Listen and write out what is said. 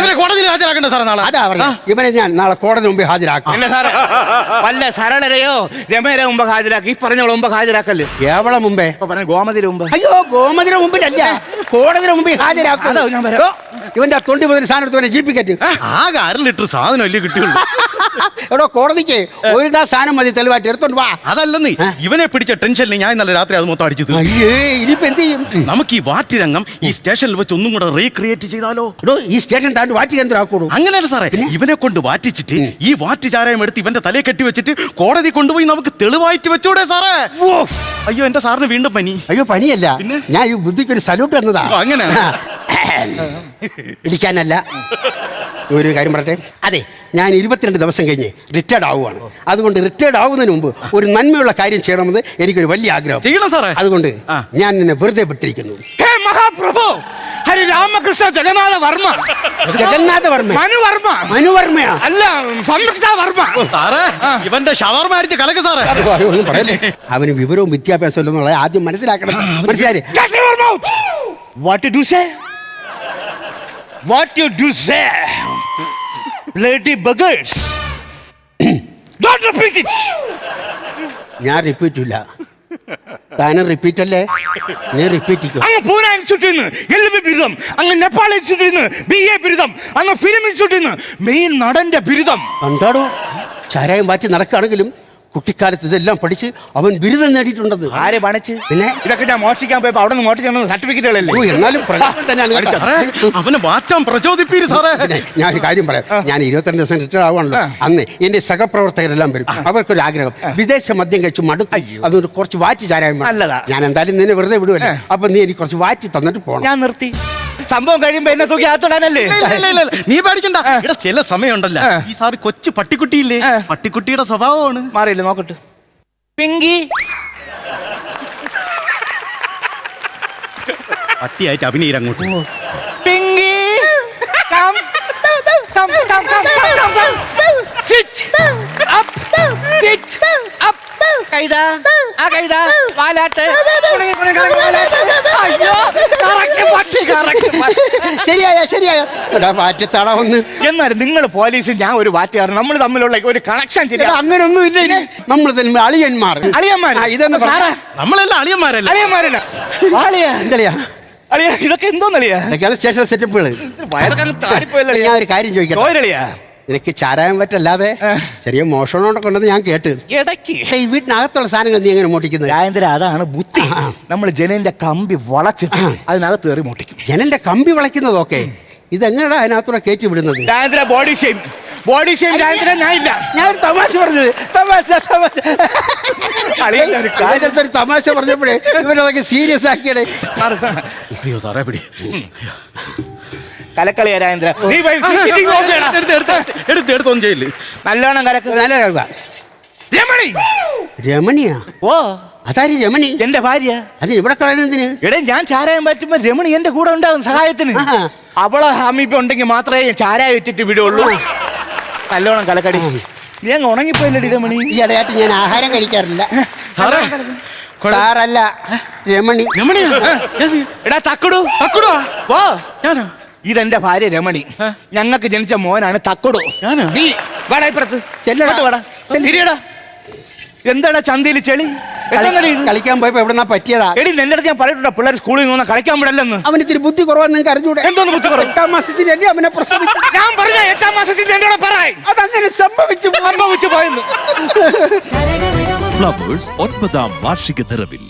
ഇവരെ കോടതിയിൽ ഹാജരാക്കണ്ട സാറേ നാളെ. അതാ പറഞ്ഞ ഇവനെ ഞാൻ നാളെ കോടതി ഹാജരാക്കും. ഇല്ല സാറേ വല്ല സരളരെയോ രമേരെ മുമ്പ് ഹാജരാക്കി ഈ പറഞ്ഞ മുമ്പ് ഹാജരാക്കല്ലേ? കേവളം മുമ്പേ? ഇപ്പൊ പറഞ്ഞ ഗോമതിയുടെ മുമ്പ്. അയ്യോ ഗോമതിന് മുമ്പിലല്ല. കോടതിന് മുമ്പിൽ ഹാജരാക്കും. ഞാൻ വരാം. ഇവന്റെ ആ തൊണ്ടി മുതൽ സാധനം എടുത്തവനെ ജീപ്പിക്കറ്റ് ആകെ അര ലിറ്റർ സാധനം അല്ലേ കിട്ടിയുള്ളൂ. എടോ കോടതിക്ക് ഒരു ഗ്ലാസ് സാധനം മതി തെളിവായിട്ട്. എടുത്തോണ്ട് വാ. അതല്ലെന്നേ ആ. ഇവനെ പിടിച്ച ടെൻഷനിൽ ഞാൻ ഇന്നലെ രാത്രി അത് മൊത്തം അടിച്ചത് അയ്യേ ഇനിയിപ്പോ എന്ത് ചെയ്യും? നമുക്ക് ഈ വാറ്റിരംഗം ഈ സ്റ്റേഷനിൽ വെച്ച് ഒന്നും കൂടെ റീക്രിയേറ്റ് ചെയ്താലോ? എടോ ഈ സ്റ്റേഷൻ താണ്ട് വാറ്റി കേന്ദ്രമാക്കൂടൂ അങ്ങനെയല്ല സാറേ ഇവനെ കൊണ്ട് വാറ്റിച്ചിട്ട് ഈ വാറ്റ് ചാരായം എടുത്ത് ഇവന്റെ തലയെ കെട്ടി വെച്ചിട്ട് കോടതി കൊണ്ടുപോയി നമുക്ക് തെളിവായിട്ട് വെച്ചൂടെ സാറേ. അയ്യോ എന്റെ സാറിന് വീണ്ടും പനി. അയ്യോ പനിയല്ല. പിന്നെ? ഞാൻ ഈ ബുദ്ധിക്ക് ഒരു സല്യൂട്ട് എന്നതാ ഓ, അങ്ങനെ? ഇരിക്കാനല്ല. ഒരു കാര്യം പറയട്ടെ? അതെ ഞാൻ ഇരുപത്തിരണ്ട് ദിവസം കഴിഞ്ഞ് റിട്ടയർഡ് ആവുകയാണ് അതുകൊണ്ട് റിട്ടയർഡ് ആവുന്നതിന് മുമ്പ് ഒരു നന്മയുള്ള കാര്യം ചെയ്യണമെന്ന് എനിക്കൊരു വലിയ ആഗ്രഹം. ചെയ്യണം സാറേ. അതുകൊണ്ട് ഞാൻ നിന്നെ വെറുതെ പെട്ടിരിക്കുന്നു ഹേ മഹാപ്രഭു! ഹരി രാമകൃഷ്ണ ജഗന്നാഥ വർമ്മ. ജഗന്നാഥ വർമ്മ. മനു വർമ്മ. മനുവർമ്മയാ അല്ല സംയുക്ത വർമ്മ. സാറേ ഇവന്റെ ഷവർമ അടിച്ച് കലക്ക് സാറേ. അവന് വിവരവും വിദ്യാഭ്യാസവും ഇല്ലെന്നുള്ളത് ആദ്യം മനസ്സിലാക്കണം. മനസ്സിലായി Just do say What you do say? What you do say? It buggers. Don't repeat it. ഞാൻ റിപ്പീറ്റ് ഇല്ല താനും റിപ്പീറ്റ് അല്ലേ നീ റിപ്പീറ്റ് അങ്ങ് പൂന ഇൻസ്റ്റിറ്റ്യൂട്ടിൽ നിന്ന് എൽ ബി ബിരുദം അങ്ങ് നേപ്പാൾ ഇൻസ്റ്റിറ്റ്യൂട്ടിൽ നിന്ന് ബി എ ബിരുദം അങ്ങ് ഫിലിം ഇൻസ്റ്റിറ്റ്യൂട്ടിൽ നിന്ന് മെയിൻ നടന്റെ ബിരുദം കണ്ടാടോ ചാരായം മാറ്റി നടക്കുകയാണെങ്കിലും കുട്ടിക്കാലത്ത് ഇതെല്ലാം പഠിച്ച് അവൻ ബിരുദം നേടിയിട്ടുണ്ടെന്ന്. ആരെ പണിച്ച്? പിന്നെ? ഇതൊക്കെ ഞാൻ മോഷ്ടിക്കാൻ പോയപ്പോ അവിടെ നിന്ന് മോഷ്ടിച്ചു സർട്ടിഫിക്കറ്റുകളല്ലേ? ഓ, എന്നാലും പ്രകാശം തന്നെയാണ് കേട്ടോ. സാറേ അവനെ മാറ്റാൻ പ്രചോദിപ്പീര് സാറേ. പിന്നെ ഞാൻ ഒരു കാര്യം പറയാം. ഞാൻ ഇരുപത്തിരണ്ട് ദിവസം റിട്ടയർ ആവുകയാണല്ലോ. അന്ന് എന്റെ സഹപ്രവർത്തകരെല്ലാം വരും. അവർക്കൊരു ആഗ്രഹം. വിദേശ മദ്യം കഴിച്ച് മടുത്തു. അതുകൊണ്ട് കുറച്ച് വാറ്റി ചാരായ്മ വേണം. നല്ലതാ. ഞാൻ എന്തായാലും നിന്നെ വെറുതെ വിടുവല്ലേ? അപ്പൊ നീ എനിക്ക് കുറച്ച് വാറ്റി തന്നിട്ട് പോകണം ഞാൻ നിർത്തി. സംഭവം കഴിയുമ്പോ എന്നെ തൂക്കി ആത്തോടാനല്ലേ. നീ പേടിക്കണ്ട. ഇവിടെ ചില സമയമുണ്ടല്ലോ. ഈ സാറ് കൊച്ചു പട്ടിക്കുട്ടിയില്ലേ? പട്ടിക്കുട്ടിയുടെ സ്വഭാവമാണ്. മാറിയില്ല നോക്കട്ടെ. പിങ്കി. പട്ടിയായിട്ട് അഭിനയിരം അങ്ങോട്ട്. പിങ്കി. കൈത. ആ കൈതാ. വാലാട്ട്. പട്ടി കറക്റ്റ് പട്ടി. ശരിയായ ശരിയായ? എടാ ഒന്ന് എന്നാലും നിങ്ങൾ പോലീസ് ഞാൻ ഒരു വാറ്റുകാരൻ നമ്മൾ തമ്മിലുള്ള ഒരു കണക്ഷൻ എടാ, ശരിയാ അങ്ങനൊന്നും ഇല്ല. ഇനി. നമ്മൾ തമ്മിൽ അളിയന്മാർ. അളിയന്മാര്? ആ, ഇതൊന്ന് സാറേ. നമ്മളെല്ലാം അളിയന്മാരല്ലേ? അളിയന്മാരല്ല. ആളിയാ എന്തളിയാ? അളിയ ഇതൊക്കെ എന്തോന്നളിയാ? ഇതൊക്കെയാണ് സ്റ്റേഷൻ സെറ്റപ്പുകൾ വയറൊക്കെ താടിപ്പോയല്ലേ ഞാൻ ഒരു കാര്യം ചോദിക്കട്ടെ? ചോരളിയാ? നിനക്ക് ചാരായം പറ്റല്ലാതെ ചെറിയ മോഷണോണ്ടൊക്കെ ഉണ്ടെന്ന് ഞാൻ കേട്ട്. ഇടയ്ക്ക്. ഈ വീട്ടിനകത്തുള്ള സാധനങ്ങൾ നീ എങ്ങനെ മോട്ടിക്കുന്നത് രാജേന്ദ്ര അതാണ് ബുദ്ധി. നമ്മൾ ജനലിന്റെ കമ്പി വളച്ച് അതിനകത്ത് കയറി മോട്ടിക്കും ജനലിന്റെ കമ്പി വളയ്ക്കുന്നതൊക്കെ ഇതെങ്ങനെയാ അതിനകത്തൂടെ കയറ്റി വിടുന്നത്? Rajendra body shame body shame Rajendra ഞാൻ ഇല്ല. ഞാൻ തമാശ പറഞ്ഞത്. തമാശ തമാശ. അതിനകത്ത് ഒരു തമാശ പറഞ്ഞപ്പോഴേ ഇവരതൊക്കെ സീരിയസ് ആക്കിയടേ. അയ്യോ സാറേ പിടി. കലക്കളിയാ രാജേന്ദ്ര നീ പോയി CCTV off ചെയ്യടാ. എടുത്ത് എടുത്ത് ഒന്നും ചെയ്യില്ലേ നല്ലോണം കലക്ക്. നല്ല കേൾക്കുക രമണി! രമണിയാ? ഓ. അതാര് രമണി? എന്റെ ഭാര്യ. അതിന് ഇവിടെ കളയുന്നതിന് എടേ ഞാൻ ചാരായം പറ്റുമ്പോ രമണി എന്റെ കൂടെ ഉണ്ടാവും സഹായത്തിന്. ആഹാ. അവളെ സമീപം ഉണ്ടെങ്കിൽ മാത്രമേ ഞാൻ ചാരായം ഇട്ടിട്ട് വിടുള്ളൂ. നല്ലോണം കലക്കടി. നീ അങ്ങ് ഉണങ്ങിപ്പോയില്ലടി രമണി. ഈ ഇടയായിട്ട് ഞാൻ ആഹാരം കഴിക്കാറില്ല. സാറേ സാറല്ല രമണി. രമണി എടാ തക്കടു. തക്കുടോ? ഓ ഞാനോ? ഇതെന്റെ ഭാര്യ രമണി. ഞങ്ങൾക്ക് ജനിച്ച മോനാണ് തക്കടോ. എന്താണ് ചന്തയിൽ ചെളി? കളിക്കാൻ പോയപ്പോ എവിടെ പറ്റിയതാ? എടി നിന്റെ അടുത്ത് ഞാൻ പറഞ്ഞിട്ടുണ്ട് പിള്ളേർ സ്കൂളിൽ നിന്ന് കളിക്കാൻ വിടല്ലെന്ന്. അവന് ഇത്തിരി ബുദ്ധി കുറവാണ് നിങ്ങൾക്ക് അറിഞ്ഞൂടെ? എന്തോന്ന് ബുദ്ധി കുറവ്? എട്ടാം മാസത്തിൽ അവനെ ഞാൻ പറഞ്ഞ എട്ടാം മാസത്തിൽ എന്റെ കൂടെ അതങ്ങനെ സംഭവിച്ചു സംഭവിച്ചു പോയെന്ന്. ഒൻപതാം വാർഷിക നിറവിൽ.